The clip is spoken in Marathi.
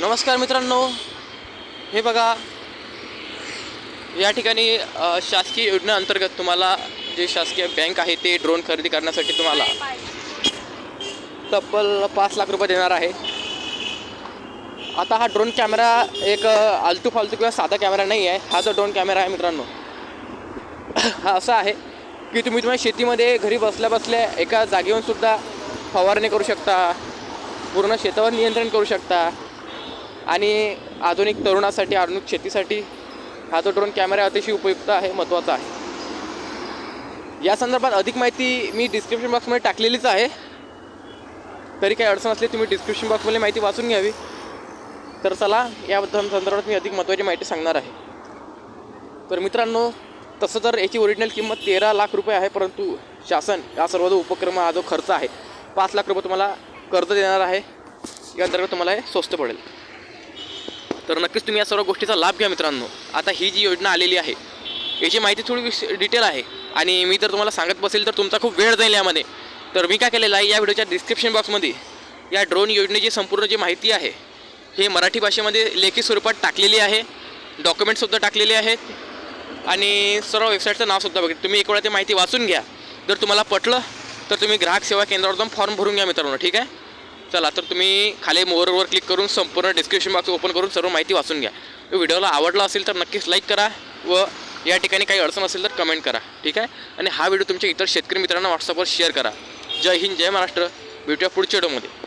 नमस्कार मित्रांनो. हे बघा या ठिकाणी शासकीय योजनेअंतर्गत तुम्हाला जे शासकीय बँक आहे ते ड्रोन खरेदी करण्यासाठी तुम्हाला तब्बल पाच लाख रुपये देणार आहे. आता हा ड्रोन कॅमेरा एक आलतू फालतू किंवा साधा कॅमेरा नाही आहे. हा जो ड्रोन कॅमेरा आहे मित्रांनो हा असा आहे की तुम्ही तुम्हाला शेतीमध्ये घरी बसल्या बसल्या एका जागेवरून सुद्धा फवारणी करू शकता पूर्ण शेतावर नियंत्रण करू शकता. आणि आधुनिक तरुणासाठी आधुनिक शेतीसाठी हा जो ड्रोन कॅमेरा अतिशय उपयुक्त आहे महत्त्वाचा आहे. या संदर्भात अधिक माहिती मी डिस्क्रिप्शन बॉक्समध्ये टाकलेलीच आहे. तरी काही अडचण असली तुम्ही डिस्क्रिप्शन बॉक्समध्ये माहिती वाचून घ्यावी. तर चला याबद्दल संदर्भात मी अधिक महत्त्वाची माहिती सांगणार आहे. तर मित्रांनो तसं तर याची ओरिजिनल किंमत तेरा लाख रुपये आहे परंतु शासन या सर्व जो उपक्रम हा जो खर्च आहे पाच लाख रुपये तुम्हाला कर्ज देणार आहे. या अंतर्गत तुम्हाला हे स्वस्त पडेल. तर नक्कीच तुम्ही या सर्व गोष्टीचा लाभ घ्या मित्रांनो. आता ही जी योजना आलेली आहे याची माहिती थोडी विश डिटेल आहे. आणि मी जर तुम्हाला सांगत बसेल तर तुमचा खूप वेळ जाईल यामध्ये. तर मी काय केलेलं आहे या व्हिडिओच्या डिस्क्रिप्शन बॉक्समध्ये या ड्रोन योजनेची संपूर्ण जी माहिती आहे हे मराठी भाषेमध्ये लेखी स्वरूपात टाकलेली आहे. डॉक्युमेंटसुद्धा टाकलेले आहेत. आणि सर्व वेबसाईटचं नावसुद्धा बघितलं. तुम्ही एक वेळा ती माहिती वाचून घ्या. जर तुम्हाला पटलं तर तुम्ही ग्राहक सेवा केंद्रावर जाऊन फॉर्म भरून घ्या मित्रांनो. ठीक आहे? चला तर तुम्ही खाली मोरवर क्लिक करून संपूर्ण डिस्क्रिप्शन बॉक्स ओपन करून सर्व माहिती वाचून घ्या. व्हिडिओला आवडला असेल तर नक्कीच लाईक करा व या ठिकाणी काही अडचण असेल तर कमेंट करा. ठीक आहे? आणि हा व्हिडिओ तुमच्या इतर शेतकरी मित्रांना व्हॉट्सअपवर शेअर करा. जय हिंद जय महाराष्ट्र. भेटूया पुढच्या व्हिडिओमध्ये